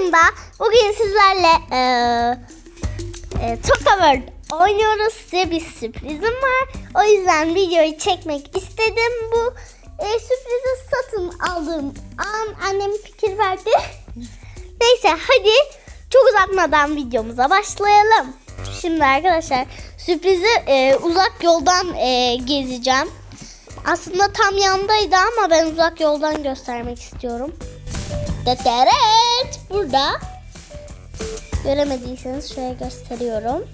yanımda. Bugün sizlerle e, e, Toka World oynuyoruz. Size bir sürprizim var. O yüzden videoyu çekmek istedim. Bu e, sürprizi satın aldığım an annem fikir verdi. Neyse hadi çok uzatmadan videomuza başlayalım. Şimdi arkadaşlar sürprizi e, uzak yoldan e, gezeceğim. Aslında tam yandaydı ama ben uzak yoldan göstermek istiyorum. Evet burada. Göremediyseniz şöyle gösteriyorum.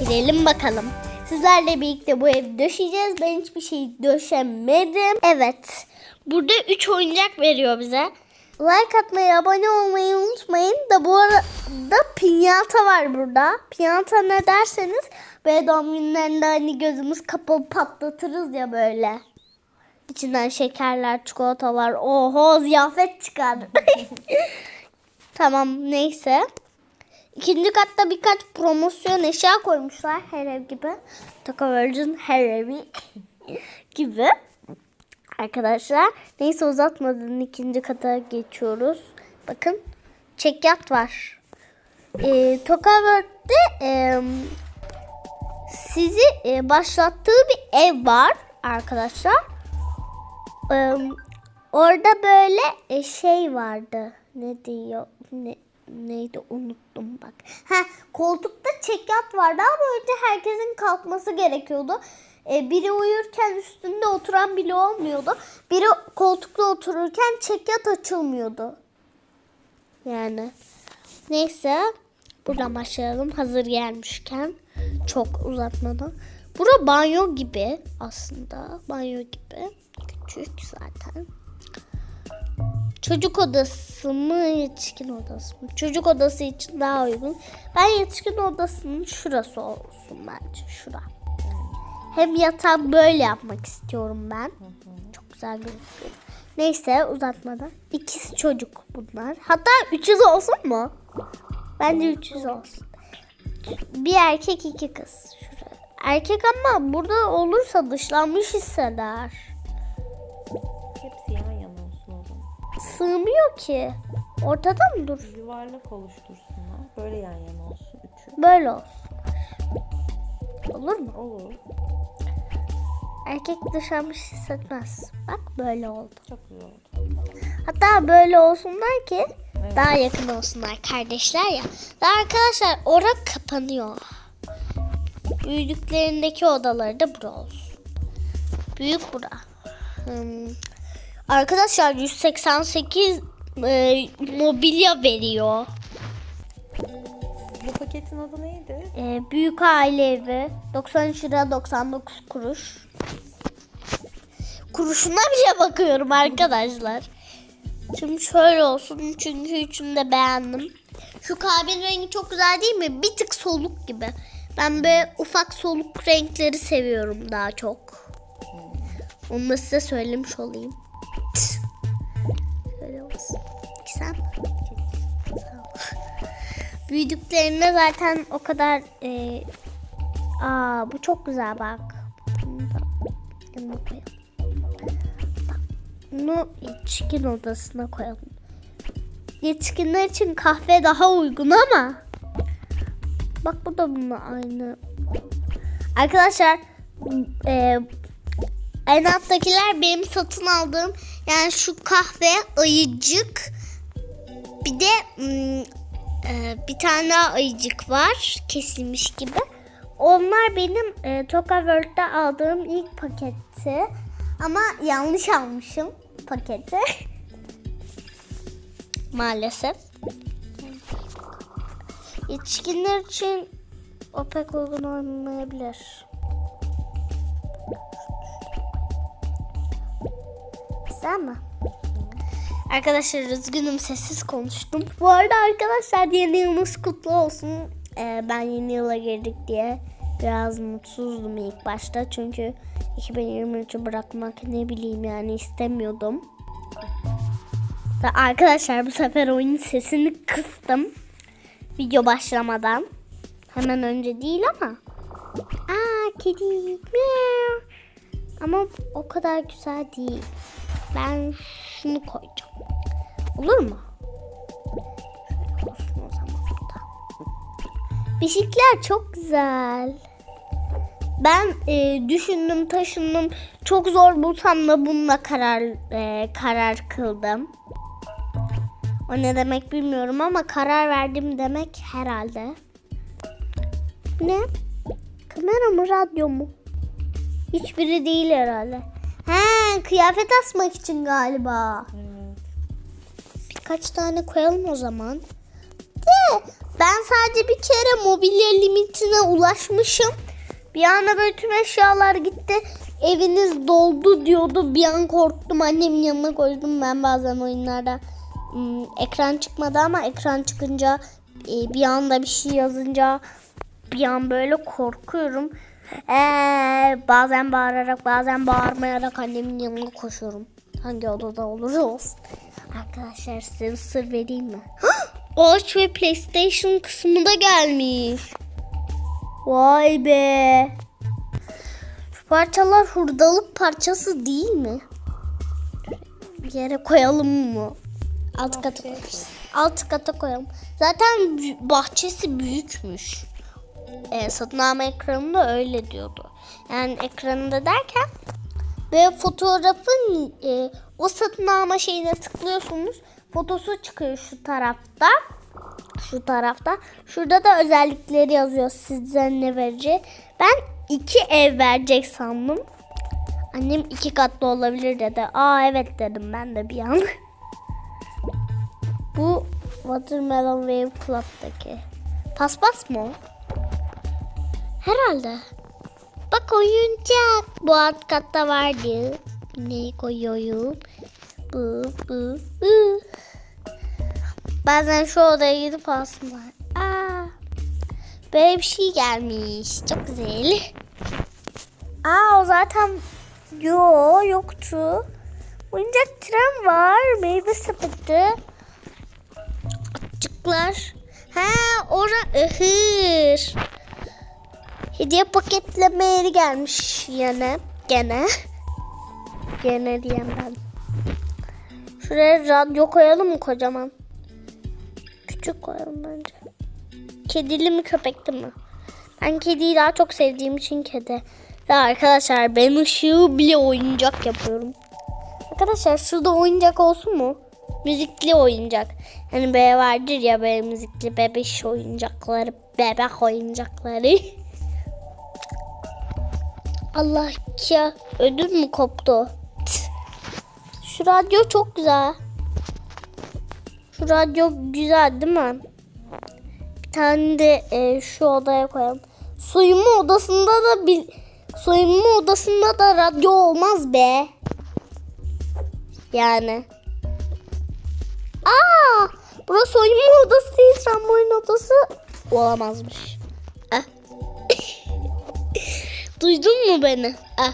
Gidelim bakalım. Sizlerle birlikte bu evi döşeyeceğiz. Ben hiçbir şey döşemedim. Evet. Burada 3 oyuncak veriyor bize. Like atmayı, abone olmayı unutmayın. Da bu arada pinyata var burada. Pinyata ne derseniz böyle doğum günlerinde hani gözümüz kapalı patlatırız ya böyle. İçinden şekerler, çikolatalar. Oho ziyafet çıkar. tamam neyse. İkinci katta birkaç promosyon eşya koymuşlar her ev gibi. Taka Virgin her evi gibi. Arkadaşlar neyse uzatmadan ikinci kata geçiyoruz. Bakın çekyat var. Ee, Toka World'de e, sizi e, başlattığı bir ev var arkadaşlar. Orada böyle e, şey vardı. Ne diyor? Ne, neydi unuttum bak. Ha koltukta çekyat vardı ama önce herkesin kalkması gerekiyordu. Ee, biri uyurken üstünde oturan bile olmuyordu. Biri koltukta otururken çekyat açılmıyordu. Yani neyse buradan başlayalım hazır gelmişken çok uzatmadan. Bura banyo gibi aslında banyo gibi küçük zaten. Çocuk odası mı yetişkin odası mı? Çocuk odası için daha uygun. Ben yetişkin odasının şurası olsun bence şura. Hem yatağı böyle yapmak istiyorum ben. Çok güzel gözüküyor. Neyse uzatmadan. İkisi çocuk bunlar. Hatta 300 olsun mu? Bence 300 olsun. Bir erkek iki kız. Şurada. Erkek ama burada olursa dışlanmış hisseder. Hepsi yan yana olsun o zaman. Sığmıyor ki. Ortada mı dur? Yuvarlak oluştursunlar. Böyle yan yana olsun üçü. Böyle olsun. Olur mu? Olur. Erkek dışlanmış hissetmez. Bak böyle oldu. Çok güzel oldu. Hatta böyle olsunlar ki Evet. daha yakın olsunlar kardeşler ya. Daha arkadaşlar orak kapanıyor. Büyüdüklerindeki odaları da bura olsun. Büyük bura. Hmm. Arkadaşlar 188 e, mobilya veriyor. Bu paketin adı neydi? E, büyük aile evi 93 lira 99 kuruş. Kuruşuna bile bakıyorum arkadaşlar. Şimdi şöyle olsun çünkü üçünü de beğendim. Şu kahvenin rengi çok güzel değil mi? Bir tık soluk gibi. Ben böyle ufak soluk renkleri seviyorum daha çok. Onu da size söylemiş olayım. Şöyle olsun. Güzel. Büyüdüklerinde zaten o kadar e, aa bu çok güzel bak. Bunu da yanına koyalım. Bak, Bunu yetişkin odasına koyalım. Yetişkinler için kahve daha uygun ama bak bu da bununla aynı. Arkadaşlar e, en alttakiler benim satın aldığım yani şu kahve ayıcık bir de mm, e, bir tane daha ayıcık var kesilmiş gibi. Onlar benim e, Toka World'de aldığım ilk paketti. Ama yanlış almışım paketi. Maalesef. Yetişkinler için o pek uygun olmayabilir. Güzel mi? Arkadaşlar üzgünüm sessiz konuştum. Bu arada arkadaşlar yeni yılınız kutlu olsun. Ee, ben yeni yıla girdik diye biraz mutsuzdum ilk başta. Çünkü 2023'ü bırakmak ne bileyim yani istemiyordum. Ve arkadaşlar bu sefer oyun sesini kıstım. Video başlamadan. Hemen önce değil ama. Aa kedi. Ama o kadar güzel değil ben şunu koyacağım. Olur mu? Olsun o zaman da. Bisikler çok güzel. Ben e, düşündüm, taşındım. Çok zor bulsam da bununla karar e, karar kıldım. O ne demek bilmiyorum ama karar verdim demek herhalde. Ne? Kamera mı, radyo mu? Hiçbiri değil herhalde. He, kıyafet asmak için galiba. Evet. Birkaç tane koyalım o zaman. De ben sadece bir kere mobilya limitine ulaşmışım. Bir anda böyle tüm eşyalar gitti. Eviniz doldu diyordu. Bir an korktum. Annemin yanına koydum ben bazen oyunlarda. hmm, ekran çıkmadı ama ekran çıkınca e, bir anda bir şey yazınca bir an böyle korkuyorum. Ee, bazen bağırarak bazen bağırmayarak annemin yanına koşuyorum. Hangi odada olursa olsun. Arkadaşlar size sır vereyim mi? Watch ve PlayStation kısmı da gelmiş. Vay be. Şu parçalar hurdalık parçası değil mi? Bir yere koyalım mı? Alt kata koyalım. Alt kata koyalım. Zaten bahçesi büyükmüş. E, satın alma ekranında öyle diyordu. Yani ekranında derken ve fotoğrafın e, o satın alma şeyine tıklıyorsunuz. Fotosu çıkıyor şu tarafta. Şu tarafta. Şurada da özellikleri yazıyor size ne verecek. Ben iki ev verecek sandım. Annem iki katlı olabilir dedi. Aa evet dedim ben de bir an. Bu Watermelon Wave Club'daki. Paspas mı o? Herhalde. Bak oyuncak. Bu alt katta vardı. Neyi koyuyorum? Bu, bu, bu. Bazen şu odaya gidip aslında. Aa, böyle bir şey gelmiş. Çok güzel. Aa o zaten yo yoktu. Oyuncak tren var. Meyve sepeti. Açıklar. Ha ora ıhır. Hediye paketleme yeri gelmiş yine. Gene. Gene diyeyim ben. Şuraya radyo koyalım mı kocaman? Küçük koyalım bence. Kedili mi köpekli mi? Ben kediyi daha çok sevdiğim için kedi. Ve arkadaşlar ben ışığı bile oyuncak yapıyorum. Arkadaşlar şurada oyuncak olsun mu? Müzikli oyuncak. Hani böyle vardır ya böyle müzikli bebeş oyuncakları, bebek oyuncakları. Allah ya ödüm mü koptu? Şu radyo çok güzel. Şu radyo güzel değil mi? Bir tane de e, şu odaya koyalım. Soyunma odasında da bir soyunma odasında da radyo olmaz be. Yani. Aa! Burası soyunma odası değil, trambolin odası olamazmış. Duydun mu beni? Ah.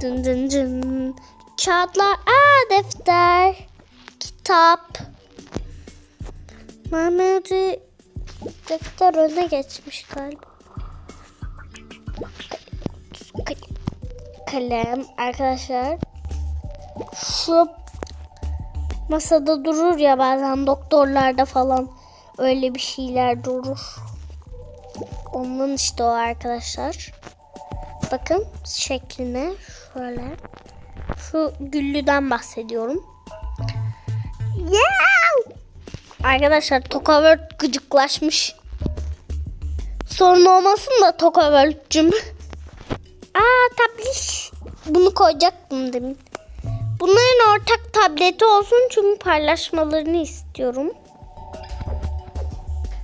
Dın dın dın. Kağıtlar. Aa defter. Kitap. Mehmet'i defter öne geçmiş galiba. Kalem arkadaşlar. Şu masada durur ya bazen doktorlarda falan öyle bir şeyler durur. Ondan işte o arkadaşlar. Bakın şekline şöyle. Şu güllüden bahsediyorum. Yeah! Arkadaşlar Toka World gıcıklaşmış. Sorun olmasın da Toka World'cüm. Aa tabliş. Bunu koyacaktım demin. Bunların ortak tableti olsun çünkü paylaşmalarını istiyorum.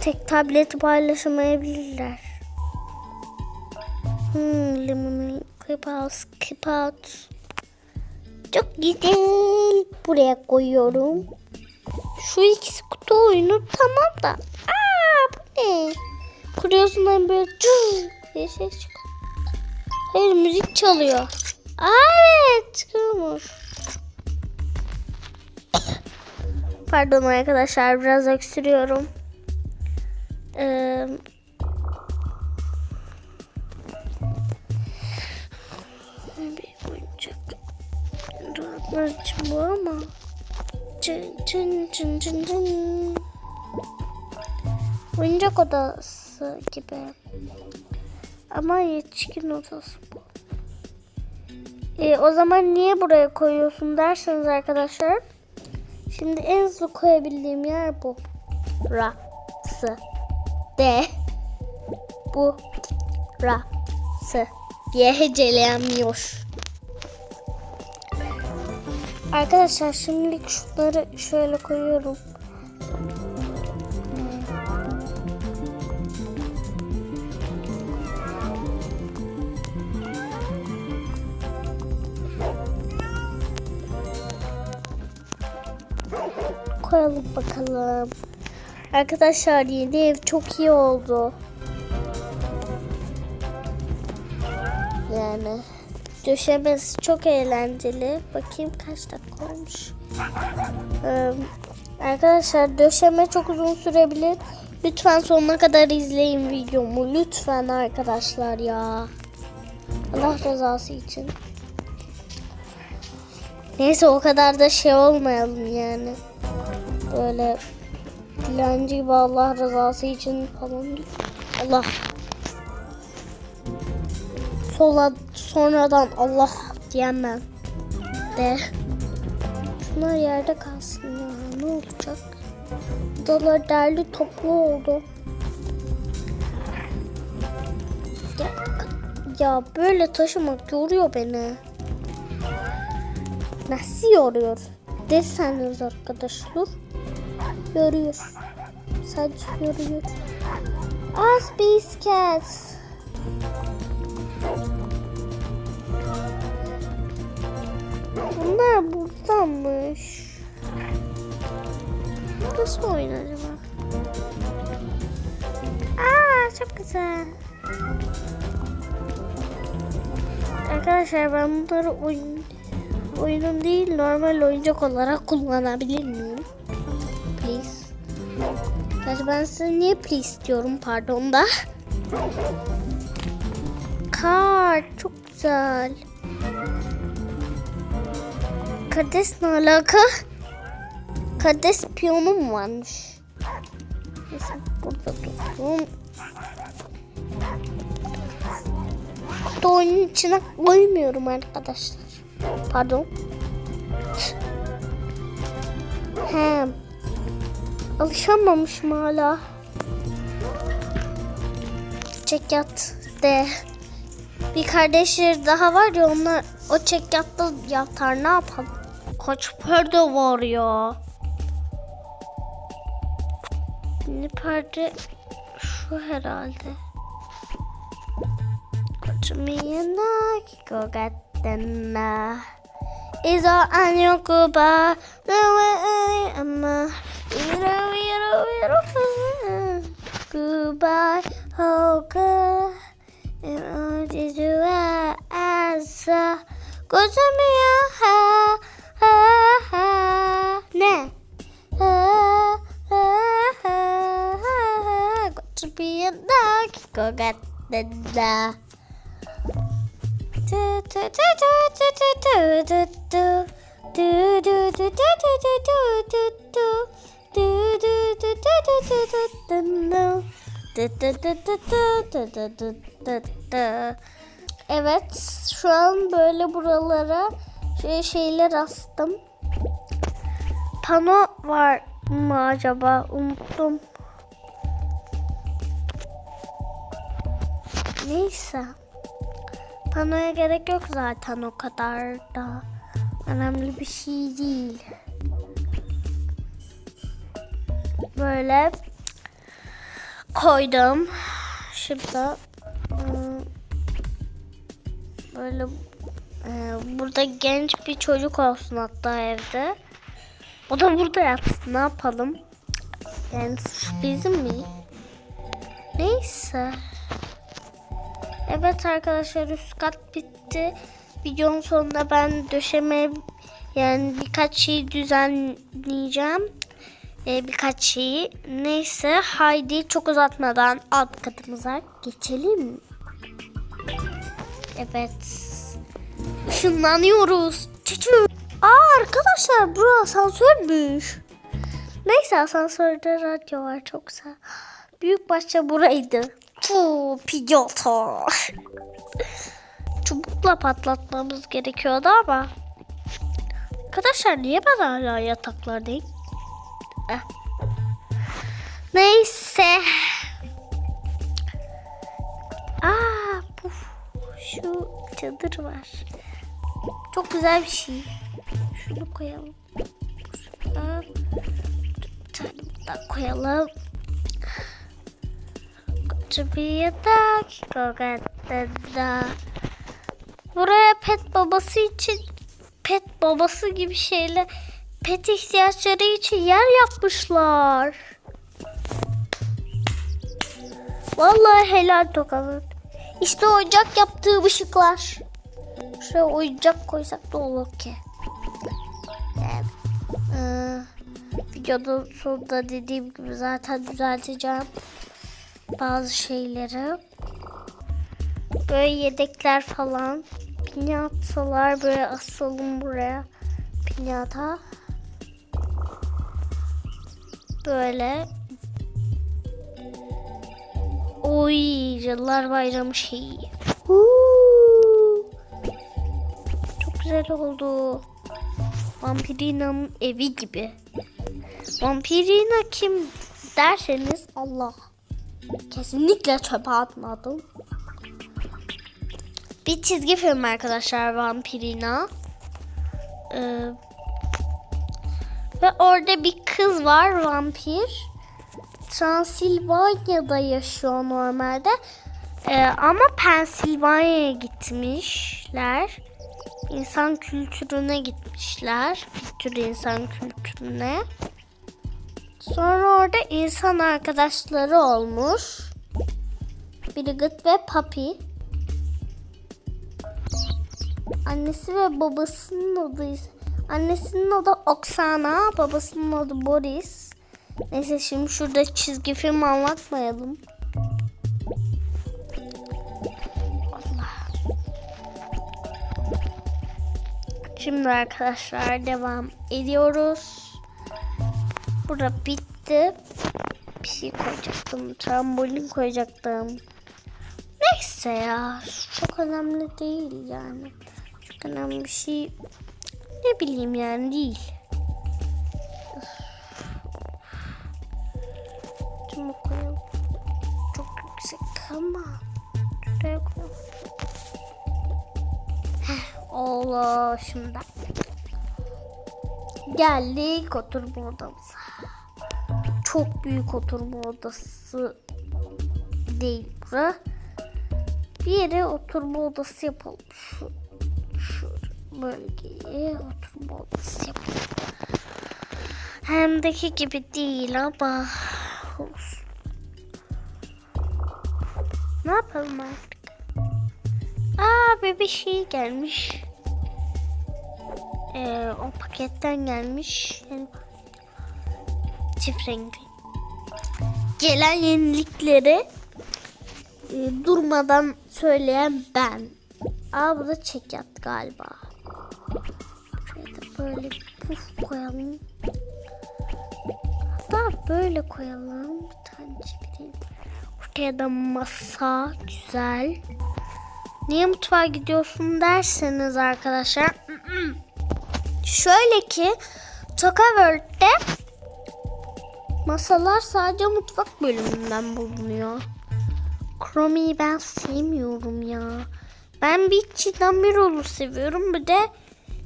Tek tableti paylaşamayabilirler. Hmm, limonu keep out, keep out. Çok güzel. Buraya koyuyorum. Şu ikisi kutu oyunu tamam da. Aa bu ne? Kuruyorsun hani böyle cır diye ses çıkıyor. Hayır müzik çalıyor. Aa, evet çıkıyormuş. Pardon arkadaşlar biraz öksürüyorum. Ee, bir oyuncak. Rahatlar için bu ama. Çın çın çın çın çın. Oyuncak odası gibi. Ama yetişkin odası bu. E, o zaman niye buraya koyuyorsun derseniz arkadaşlar. Şimdi en hızlı koyabildiğim yer bu. Ra de bu rası diye heceleyenmiyor. Arkadaşlar şimdilik şunları şöyle koyuyorum. Arkadaşlar yeni ev çok iyi oldu. Yani döşemesi çok eğlenceli. Bakayım kaç dakika olmuş. Ee, arkadaşlar döşeme çok uzun sürebilir. Lütfen sonuna kadar izleyin videomu. Lütfen arkadaşlar ya. Allah rızası için. Neyse o kadar da şey olmayalım yani. Böyle dilenci gibi Allah rızası için falan. Allah. Sola sonradan Allah diyemem. De. Şunlar yerde kalsın ya. Ne olacak? Odalar derli toplu oldu. Ya, ya böyle taşımak yoruyor beni. Nasıl yoruyor? Derseniz arkadaşlar. Yoruyor. Sadece yoruyor. Aa Space Cats. Bunlar buradanmış. Nasıl oyun acaba? Aa çok güzel. Arkadaşlar ben bunları oyun oyunum değil normal oyuncak olarak kullanabilir miyim? Ben size niye please diyorum pardon da. Kart çok güzel. Kades ne alaka? Kades piyonum varmış. Neyse burada dursun. Kutu oyunun içine koymuyorum arkadaşlar. Pardon. He. Alışamamışım hala. Çekyat de. Bir kardeşleri daha var ya onlar o çekyatta yatar ne yapalım? Kaç perde var ya? Yeni perde şu herhalde. Kaçmayana kikogatena. Izo anyo kuba ama Yellow, yellow, yellow. Goodbye, Hawker. And to answer. Go to me, ha, ha, ha. Ne. Ha, ha, ha, ha. Got to be a dog. Go get the dog. トゥトゥトゥトゥトゥトゥトゥトゥトゥトゥトゥトゥトゥ Evet, şu an böyle buralara şey şeyler astım. Pano var mı acaba? Unuttum. Neyse. Panoya gerek yok zaten o kadar da. Önemli bir şey değil. Böyle koydum. Şimdi ıı, böyle e, burada genç bir çocuk olsun hatta evde. O da burada yatsın. Ne yapalım? Yani bizim mi? Neyse. Evet arkadaşlar üst kat bitti. Videonun sonunda ben döşeme yani birkaç şey düzenleyeceğim. Ee, birkaç şeyi. Neyse haydi çok uzatmadan alt katımıza geçelim. Evet. Işınlanıyoruz. Çüçü. Aa arkadaşlar bu asansörmüş. Neyse asansörde radyo var çok güzel. büyük bahçe buraydı. Tuuu picoto. Çubukla patlatmamız gerekiyordu ama. Arkadaşlar niye ben hala yataklardayım? Neyse. Aa bu şu çadır var. Çok güzel bir şey. Şunu koyalım. Şuraya. Bir tane daha koyalım. Çubuğu da kokatında. Buraya pet babası için pet babası gibi şeyler pet ihtiyaçları için yer yapmışlar. Vallahi helal tokalı. İşte oyuncak yaptığı ışıklar. Şuraya oyuncak koysak da olur ki. Eee, videonun sonunda dediğim gibi zaten düzelteceğim bazı şeyleri. Böyle yedekler falan. Pinyatalar böyle asalım buraya. Pinyata. Böyle. Oy yıllar bayramı şeyi. Huu. Çok güzel oldu. Vampirina'nın evi gibi. Vampirina kim derseniz Allah. Kesinlikle çöpe atmadım. Bir çizgi film arkadaşlar Vampirina. Ee, ve orada bir kız var vampir. Transilvanya'da yaşıyor normalde. Ee, ama Pensilvanya'ya gitmişler. İnsan kültürüne gitmişler. Bir insan kültürüne. Sonra orada insan arkadaşları olmuş. Birgit ve Papi. Annesi ve babasının adı ise- Annesinin adı Oksana, babasının adı Boris. Neyse şimdi şurada çizgi film anlatmayalım. Allah. Şimdi arkadaşlar devam ediyoruz. Burada bitti. Bir şey koyacaktım. Trambolin koyacaktım. Neyse ya. Çok önemli değil yani. Çok önemli bir şey. Ne bileyim yani değil. Şunu koyalım. Çok yüksek ama. Şuraya şimdi. Geldik oturma odamıza. Çok büyük oturma odası değil bura. Bir yere oturma odası yapalım. Şu bölgeye oturma odası yapalım. Hemdeki gibi değil ama olsun. Ne yapalım artık? Aa bebe şey gelmiş. Ee, o paketten gelmiş. Çift renkli. Gelen yenilikleri e, durmadan söyleyen ben. Aa bu da çekyat galiba. Da böyle bir puf koyalım. Hatta böyle koyalım. Bir tane çevireyim. Ortaya da masa. Güzel. Niye mutfağa gidiyorsun derseniz arkadaşlar. Şöyle ki Toka World'de masalar sadece mutfak bölümünden bulunuyor. Chrome'yi ben sevmiyorum ya. Ben bir Chinamirol'u seviyorum. Bir de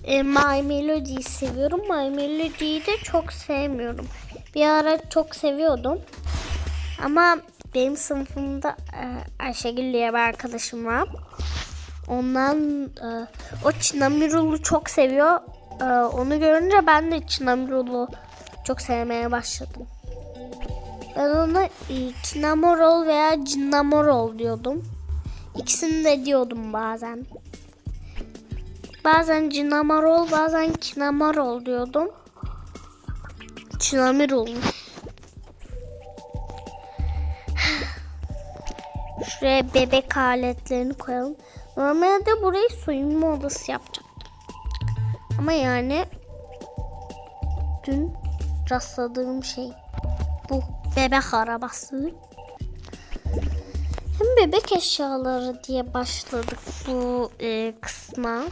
e, My Melody'yi seviyorum. My Melody'yi de çok sevmiyorum. Bir ara çok seviyordum. Ama benim sınıfımda e, Ayşegül diye bir arkadaşım var. Ondan e, o Chinamirol'u çok seviyor. E, onu görünce ben de Chinamirol'u çok sevmeye başladım. Ben ona e, Kinamorol veya Cinnamorol diyordum. İkisini de diyordum bazen. Bazen Cinnamorol bazen Kinamorol diyordum. Çinamirolmuş. Şuraya bebek aletlerini koyalım. Normalde burayı soyunma odası yapacaktım. Ama yani dün rastladığım şey bu bebek arabası. bebek eşyaları diye başladık bu e, kısma.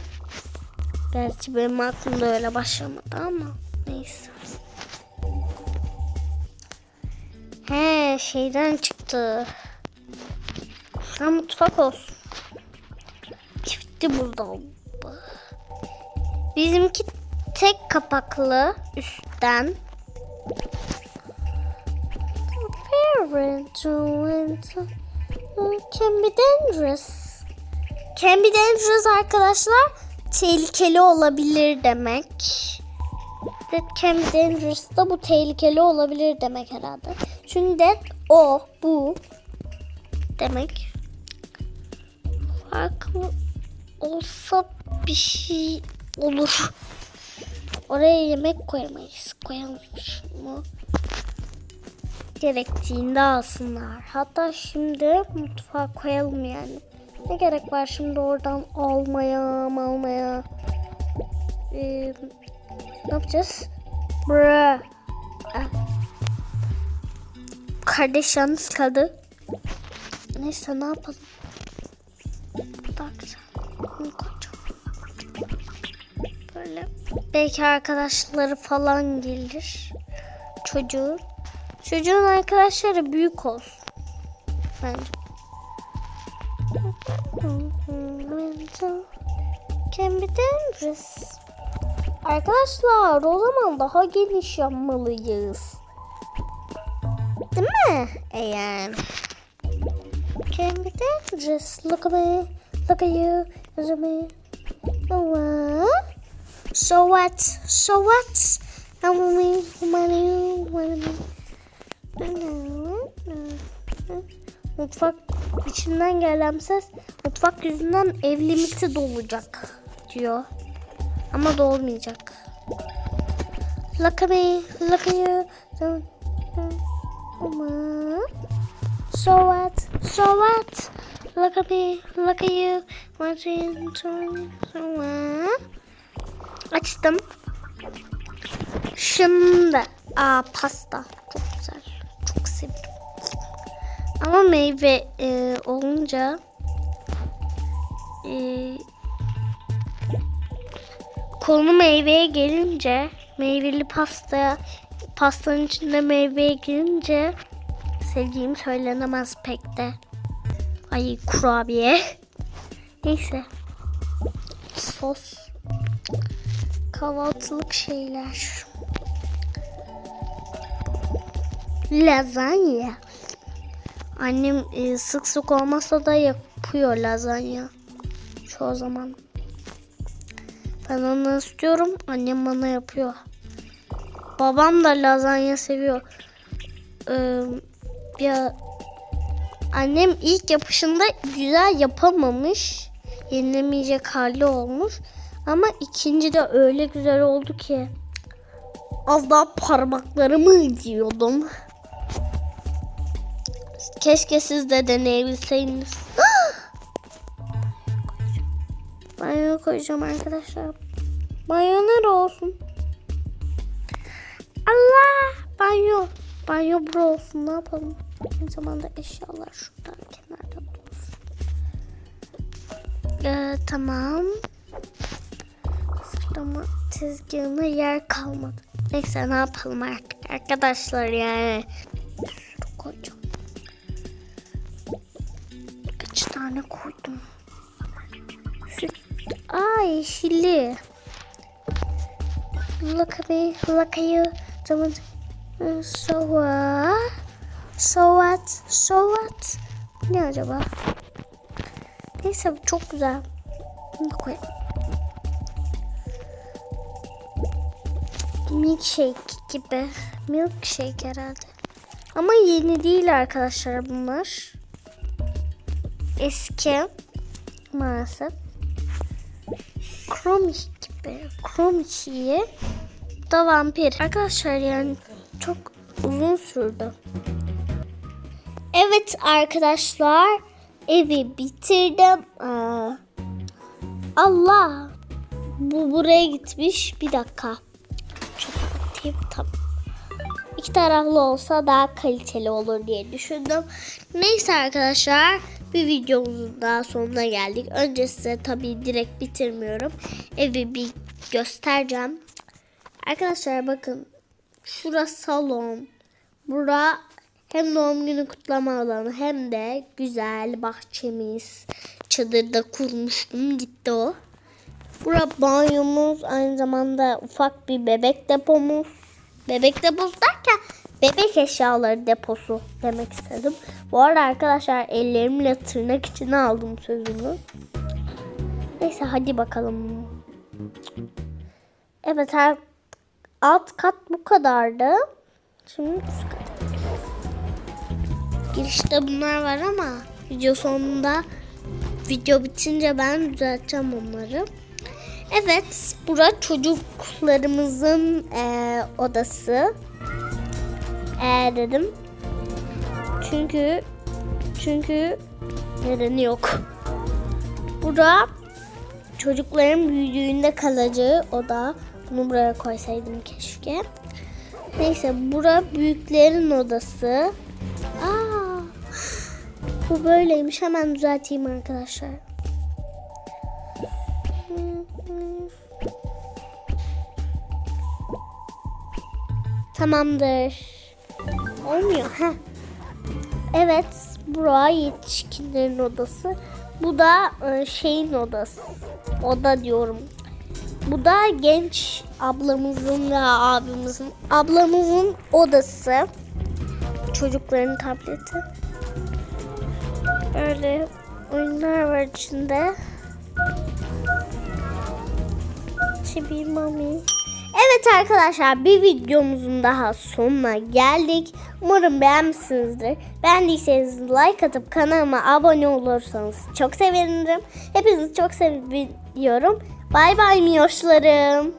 Gerçi benim aklımda öyle başlamadı ama neyse. He şeyden çıktı. Ha mutfak olsun. Çiftli buzdolabı. Bizimki tek kapaklı üstten. Can be dangerous. Can be dangerous arkadaşlar tehlikeli olabilir demek. That can be dangerous da bu tehlikeli olabilir demek herhalde. Çünkü that o bu demek. Farklı olsa bir şey olur. Oraya yemek koyamayız. Koyamayız mı? Gerektiğinde alsınlar. Hatta şimdi mutfağa koyalım yani. Ne gerek var şimdi oradan almaya almaya. Ee, ne yapacağız? Bra. Ah. Kardeş yalnız kaldı. Neyse ne yapalım? Koyacağım. Böyle. Belki arkadaşları falan gelir. Çocuğun. Çocuğun arkadaşları büyük olsun. Bence. Arkadaşlar o zaman daha geniş yapmalıyız. Değil mi? Eğer. Can be dangerous. Look at me. Look at you. Look at me. What? So what? So what? I'm me. Money. Money. Mutfak içinden gelen ses mutfak yüzünden ev limiti dolacak diyor. Ama dolmayacak. Look at me, look at you. So what? So what? Look at me, look at you. Doing? So what? Açtım. Şimdi aa pasta çok güzel. Çok seviyorum. Ama meyve e, olunca e, konu meyveye gelince meyveli pasta pastanın içinde meyveye gelince sevdiğim söylenemez pek de. Ay kurabiye. Neyse. Sos. Kahvaltılık şeyler. Lazanya. Annem e, sık sık olmasa da yapıyor lazanya. Çoğu zaman. Ben onu istiyorum. Annem bana yapıyor. Babam da lazanya seviyor. Ee, ya annem ilk yapışında güzel yapamamış. Yenilemeyecek hali olmuş. Ama ikinci de öyle güzel oldu ki. Az daha parmaklarımı diyordum. Keşke siz de deneyebilseydiniz. Banyo koyacağım arkadaşlar. Banyo nere olsun? Allah! Banyo. Banyo bura olsun. Ne yapalım? Aynı zamanda eşyalar şuradan kenarda dursun. Ee, tamam. Sırtlama tezgahına yer kalmadı. Neyse ne yapalım arkadaşlar yani. Koyacağım. Kaç tane koydum? Aa yeşilli. Look at you. Someone... So what? So what? So what? Ne acaba? Neyse çok güzel. Bunu da. Milkshake gibi. Milkshake herhalde. Ama yeni değil arkadaşlar bunlar. Eski. Maalesef. Chromie gibi. Chromie'yi da vampir. Arkadaşlar yani çok uzun sürdü. Evet arkadaşlar evi bitirdim. Aa, Allah bu buraya gitmiş. Bir dakika. Çok atayım tam. İki taraflı olsa daha kaliteli olur diye düşündüm. Neyse arkadaşlar bir videomuzun daha sonuna geldik. Önce size tabii direkt bitirmiyorum. Evi bir göstereceğim. Arkadaşlar bakın. Şurası salon. Bura hem doğum günü kutlama alanı hem de güzel bahçemiz. Çadırda kurmuştum gitti o. Bura banyomuz aynı zamanda ufak bir bebek depomuz. Bebek deposu derken bebek eşyaları deposu demek istedim. Bu arada arkadaşlar ellerimle tırnak içine aldım sözümü. Neyse hadi bakalım. Evet her alt kat bu kadardı. Şimdi üst kata. Girişte bunlar var ama video sonunda video bitince ben düzelteceğim onları. Evet, bura çocuklarımızın eee, odası. Eee dedim. Çünkü çünkü nedeni yok. Bura çocukların büyüdüğünde kalacağı oda. Bunu buraya koysaydım keşke. Neyse, bura büyüklerin odası. Aa, bu böyleymiş. Hemen düzelteyim arkadaşlar. Tamamdır. Olmuyor. ha. Evet, bura yetişkinlerin odası. Bu da e, şeyin odası. Oda diyorum. Bu da genç ablamızın ve abimizin, ablamızın odası. Çocukların tableti. Böyle oyunlar var içinde. Chibi Mami. Evet arkadaşlar bir videomuzun daha sonuna geldik. Umarım beğenmişsinizdir. Beğendiyseniz like atıp kanalıma abone olursanız çok sevinirim. Hepinizi çok seviyorum. Bay bay miyoşlarım.